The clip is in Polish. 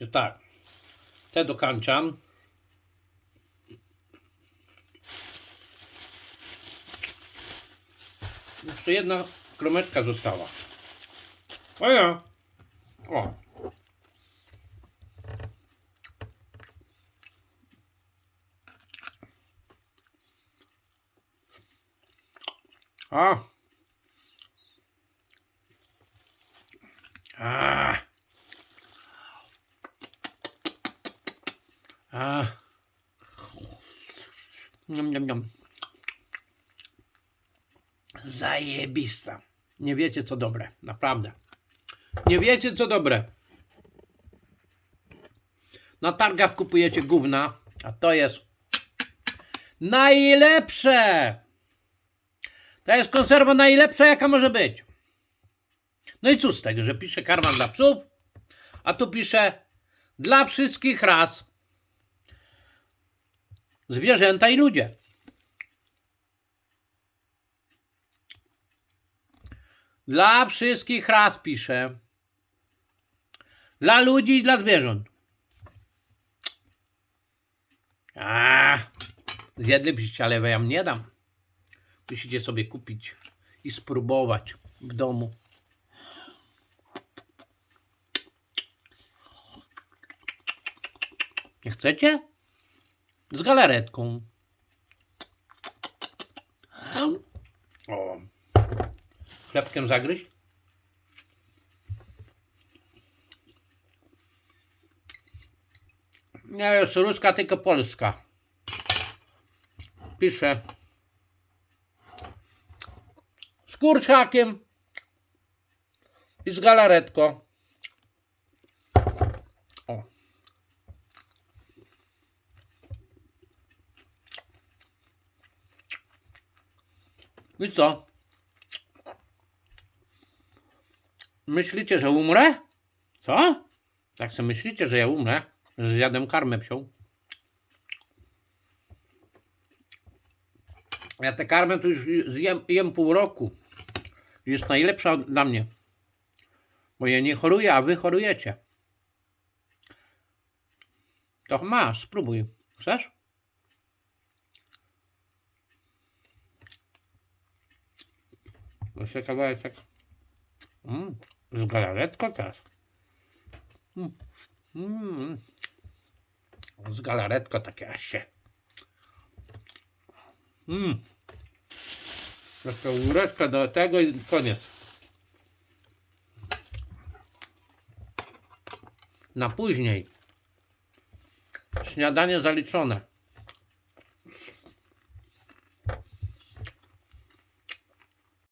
Jest tak. Te dokańczam. Jeszcze jedna kromeczka została. O ja. O. A. A. A. Zajebista. Nie wiecie co dobre, naprawdę. Nie wiecie co dobre. Na targach kupujecie gówna, a to jest najlepsze. To jest konserwa najlepsza jaka może być. No i cóż z tego, że pisze karma dla psów, a tu pisze dla wszystkich ras. Zwierzęta i ludzie. Dla wszystkich ras pisze. Dla ludzi i dla zwierząt. A, zjedlibyście, ale ja nie dam. Musicie sobie kupić i spróbować w domu. Nie chcecie? Z galaretką. O. Chlebkiem zagryźć? Nie jest ruska, tylko polska. Pisze. Z kurczakiem i z galaretką. I co? Myślicie, że umrę? Co? Tak sobie myślicie, że ja umrę? Że zjadłem karmę psią? Ja tę karmę to już zjem, jem pół roku. Jest najlepsza dla mnie. Bo ja nie choruję, a wy chorujecie. To masz, spróbuj. Chcesz? Jeszcze kawałeczek. Mm, z galaretką teraz. Mm. Mm. Z galaretką takie aż się. Mm. Taka łyżeczka do tego i koniec. Na później. Śniadanie zaliczone.